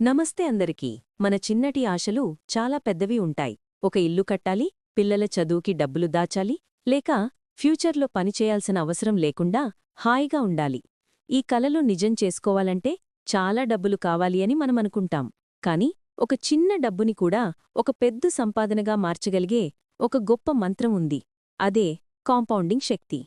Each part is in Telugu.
నమస్తే అందరికీ. మన చిన్నటి ఆశలు చాలా పెద్దవి ఉంటాయి. ఒక ఇల్లు కట్టాలి పిల్లల చదువుకి డబ్బులు దాచాలి లేక ఫ్యూచర్లో పనిచేయాల్సిన అవసరం లేకుండా హాయిగా ఉండాలి. ఈ కలలు నిజం చేసుకోవాలంటే చాలా డబ్బులు కావాలి అని మనమనుకుంటాం కాని ఒక చిన్న డబ్బుని కూడా ఒక పెద్ద సంపాదనగా మార్చగలిగే ఒక గొప్ప మంత్రం ఉంది. అదే కాంపౌండింగ్ శక్తి.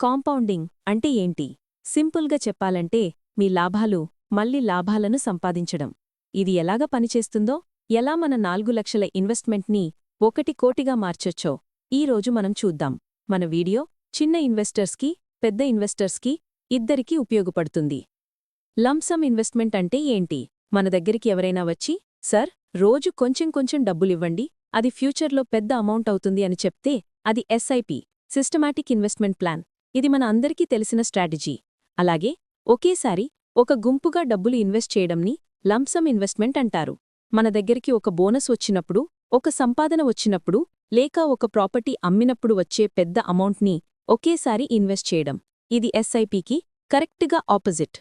కాంపౌండింగ్ అంటే ఏంటి? సింపుల్గా చెప్పాలంటే మీ లాభాలు మళ్ళీ లాభాలను సంపాదించడం. ఇది ఎలాగ పనిచేస్తుందో ఎలా మన నాలుగు లక్షల ఇన్వెస్ట్మెంట్ని ఒకటి కోటిగా మార్చొచ్చో ఈరోజు మనం చూద్దాం. మన వీడియో చిన్న ఇన్వెస్టర్స్కి పెద్ద ఇన్వెస్టర్స్కి ఇద్దరికీ ఉపయోగపడుతుంది. లంసమ్ ఇన్వెస్ట్మెంట్ అంటే ఏంటి? మన దగ్గరికి ఎవరైనా వచ్చి సర్ రోజు కొంచెం కొంచెం డబ్బులివ్వండి అది ఫ్యూచర్లో పెద్ద అమౌంట్ అవుతుంది అని చెప్తే అది ఎస్ఐపి సిస్టమాటిక్ ఇన్వెస్ట్మెంట్ ప్లాన్. ఇది మన అందరికీ తెలిసిన స్ట్రాటజీ. అలాగే ఒకేసారి ఒక గుంపుగా డబ్బులు ఇన్వెస్ట్ చేయడంని లంసమ్ ఇన్వెస్ట్మెంట్ అంటారు. మన దగ్గరికి ఒక బోనస్ వచ్చినప్పుడు ఒక సంపాదన వచ్చినప్పుడు లేక ఒక ప్రాపర్టీ అమ్మినప్పుడు వచ్చే పెద్ద అమౌంట్ని ఒకేసారి ఇన్వెస్ట్ చేయడం. ఇది ఎస్ఐపికి కరెక్ట్గా ఆపోజిట్.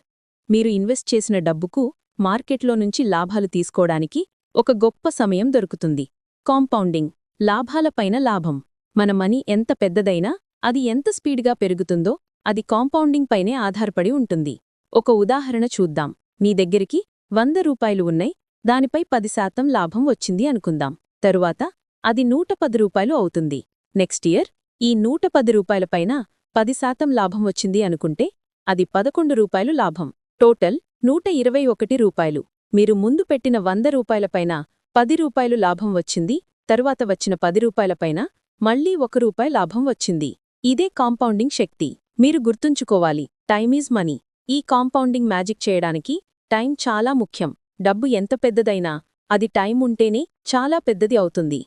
మీరు ఇన్వెస్ట్ చేసిన డబ్బుకు మార్కెట్లో నుంచి లాభాలు తీసుకోవడానికి ఒక గొప్ప సమయం దొరుకుతుంది. కాంపౌండింగ్ లాభాలపైన లాభం. మన మనీ ఎంత పెద్దదైనా అది ఎంత స్పీడ్గా పెరుగుతుందో అది కాంపౌండింగ్ పైనే ఆధారపడి ఉంటుంది. ఒక ఉదాహరణ చూద్దాం. మీ దగ్గరికి వంద రూపాయలు ఉన్నాయి దానిపై పది శాతం లాభం వచ్చింది అనుకుందాం. తరువాత అది నూట పది రూపాయలు అవుతుంది. నెక్స్ట్ ఇయర్ ఈ నూట పది రూపాయలపైన పది శాతం లాభం వచ్చింది అనుకుంటే అది పదకొండు రూపాయలు లాభం. టోటల్ నూట ఇరవై ఒకటి రూపాయలు. మీరు ముందు పెట్టిన వంద రూపాయలపైన పది రూపాయలు లాభం వచ్చింది తరువాత వచ్చిన పది రూపాయలపైన మళ్ళీ ఒక రూపాయి లాభం వచ్చింది. ఇదే కాంపౌండింగ్ శక్తి. మీరు గుర్తుంచుకోవాలి టైమీజ్ మనీ. ఈ కాంపౌండింగ్ మ్యాజిక్ చేయడానికి టైం చాలా ముఖ్యం. డబ్బు ఎంత పెద్దదైనా అది టైం ఉంటేనే చాలా పెద్దది అవుతుంది.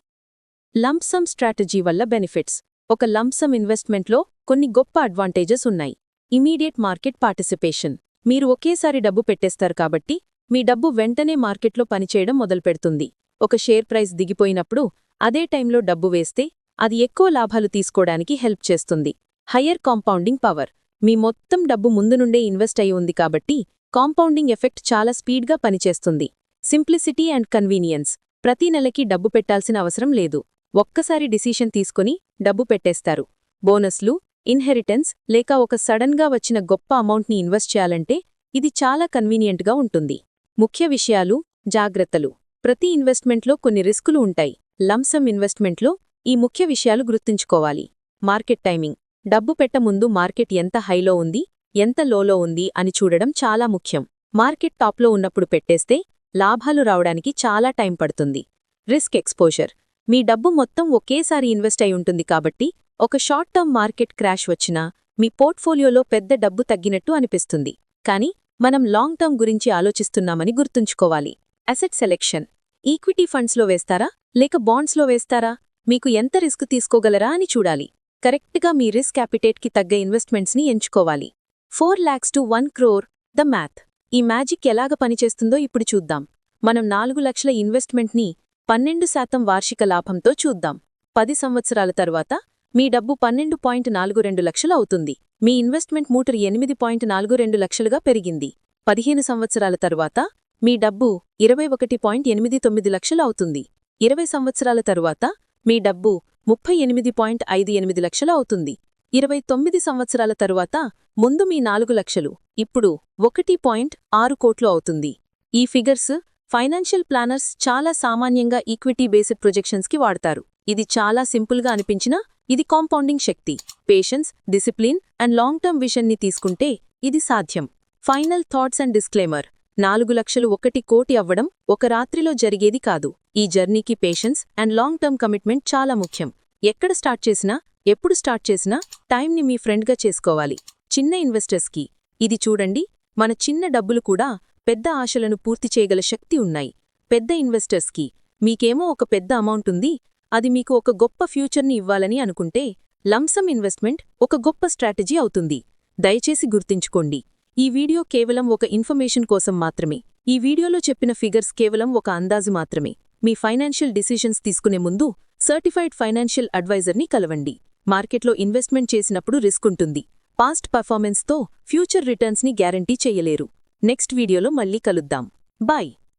లంప్సమ్ స్ట్రాటజీ వల్ల బెనిఫిట్స్. ఒక లంప్సమ్ ఇన్వెస్ట్మెంట్లో కొన్ని గొప్ప అడ్వాంటేజెస్ ఉన్నాయి. Immediate market participation. మీరు ఒకేసారి డబ్బు పెట్టేస్తారు కాబట్టి మీ డబ్బు వెంటనే మార్కెట్లో పనిచేయడం మొదలుపెడుతుంది. ఒక షేర్ ప్రైస్ దిగిపోయినప్పుడు అదే టైంలో డబ్బు వేస్తే అది ఎక్కువ లాభాలు తీసుకోవడానికి హెల్ప్ చేస్తుంది. Higher compounding power. మీ మొత్తం డబ్బు ముందు నుండే ఇన్వెస్ట్ అయి ఉంది కాబట్టి కాంపౌండింగ్ ఎఫెక్ట్ చాలా స్పీడ్గా పనిచేస్తుంది. Simplicity and convenience. ప్రతి నెలకి డబ్బు పెట్టాల్సిన అవసరం లేదు. ఒక్కసారి డిసిషన్ తీసుకుని డబ్బు పెట్టేస్తారు. బోనస్లు ఇన్హెరిటెన్స్ లేక ఒక సడన్గా వచ్చిన గొప్ప అమౌంట్ని ఇన్వెస్ట్ చేయాలంటే ఇది చాలా కన్వీనియంట్గా ఉంటుంది. ముఖ్య విషయాలు జాగ్రత్తలు. ప్రతి ఇన్వెస్ట్మెంట్లో కొన్ని రిస్కులు ఉంటాయి. లంసమ్ ఇన్వెస్ట్మెంట్లో ఈ ముఖ్య విషయాలు గుర్తుంచుకోవాలి. Market timing. డబ్బు పెట్టముందు మార్కెట్ ఎంత హైలో ఉంది ఎంత లోలో ఉంది అని చూడడం చాలా ముఖ్యం. మార్కెట్ టాప్లో ఉన్నప్పుడు పెట్టేస్తే లాభాలు రావడానికి చాలా టైం పడుతుంది. Risk exposure. మీ డబ్బు మొత్తం ఒకేసారి ఇన్వెస్ట్ అయి ఉంటుంది కాబట్టి ఒక షార్ట్ టర్మ్ మార్కెట్ క్రాష్ వచ్చినా మీ పోర్ట్ఫోలియోలో పెద్ద డబ్బు తగ్గినట్టు అనిపిస్తుంది. కానీ మనం లాంగ్ టర్మ్ గురించి ఆలోచిస్తున్నామని గుర్తుంచుకోవాలి. Asset selection. ఈక్విటీ ఫండ్స్లో వేస్తారా లేక బాండ్స్లో వేస్తారా మీకు ఎంత రిస్క్ తీసుకోగలరా అని చూడాలి. కరెక్ట్గా మీ రిస్క్ క్యాపిటేట్కి తగ్గ ఇన్వెస్ట్మెంట్స్ని ఎంచుకోవాలి. Four lakhs to one crore the math. ఈ మ్యాజిక్ ఎలాగ పనిచేస్తుందో ఇప్పుడు చూద్దాం. మనం నాలుగు లక్షల ఇన్వెస్ట్మెంట్ని పన్నెండు శాతం వార్షిక లాభంతో చూద్దాం. పది సంవత్సరాల తర్వాత మీ డబ్బు పన్నెండు పాయింట్ నాలుగు రెండు లక్షలు అవుతుంది. మీ ఇన్వెస్ట్మెంట్ మూటర్ ఎనిమిది పాయింట్ నాలుగు రెండు లక్షలుగా పెరిగింది. పదిహేను సంవత్సరాల తరువాత మీ డబ్బు ఇరవై ఒకటి పాయింట్ ఎనిమిది తొమ్మిది లక్షలు అవుతుంది. ఇరవై సంవత్సరాల తరువాత మీ డబ్బు ముప్పై ఎనిమిది పాయింట్ ఐదు ఎనిమిది లక్షలు అవుతుంది. ఇరవై తొమ్మిది సంవత్సరాల తరువాత ముందు మీ నాలుగు లక్షలు ఇప్పుడు ఒకటి పాయింట్ ఆరు కోట్లు అవుతుంది. ఈ ఫిగర్స్ ఫైనాన్షియల్ ప్లానర్స్ చాలా సామాన్యంగా ఈక్విటీ బేస్డ్ ప్రొజెక్షన్స్కి వాడతారు. ఇది చాలా సింపుల్గా అనిపించినా ఇది compounding Shakti patience discipline and long term విషన్ని తీసుకుంటే ఇది సాధ్యం. ఫైనల్ థాట్స్ అండ్ డిస్క్లైమర్ నాలుగు లక్షలు ఒకటి కోటి అవ్వడం ఒక రాత్రిలో జరిగేది కాదు. ఈ జర్నీకి patience and long term commitment చాలా ముఖ్యం. ఎక్కడ స్టార్ట్ చేసినా ఎప్పుడు స్టార్ట్ చేసినా టైంని మీ ఫ్రెండ్గా చేసుకోవాలి. చిన్న ఇన్వెస్టర్స్కి ఇది చూడండి మన చిన్న డబ్బులు కూడా పెద్ద ఆశలను పూర్తి చేయగల శక్తి ఉన్నాయి. పెద్ద ఇన్వెస్టర్స్కి మీకేమో ఒక పెద్ద అమౌంట్ ఉంది అది మీకు ఒక గొప్ప ఫ్యూచర్ని ఇవ్వాలని అనుకుంటే లంసమ్ ఇన్వెస్ట్మెంట్ ఒక గొప్ప స్ట్రాటజీ అవుతుంది. దయచేసి గుర్తించుకోండి ఈ వీడియో కేవలం ఒక ఇన్ఫర్మేషన్ కోసం మాత్రమే. ఈ వీడియోలో చెప్పిన ఫిగర్స్ కేవలం ఒక అందాజు మాత్రమే. మీ ఫైనాన్షియల్ డిసిషన్స్ తీసుకునే ముందు సర్టిఫైడ్ ఫైనాన్షియల్ అడ్వైజర్ని కలవండి. మార్కెట్లో ఇన్వెస్ట్మెంట్ చేసినప్పుడు రిస్క్ ఉంటుంది. పాస్ట్ పర్ఫార్మెన్స్తో ఫ్యూచర్ రిటర్న్స్ని గ్యారంటీ చేయలేరు. నెక్స్ట్ వీడియోలో మళ్ళీ కలుద్దాం. బాయ్!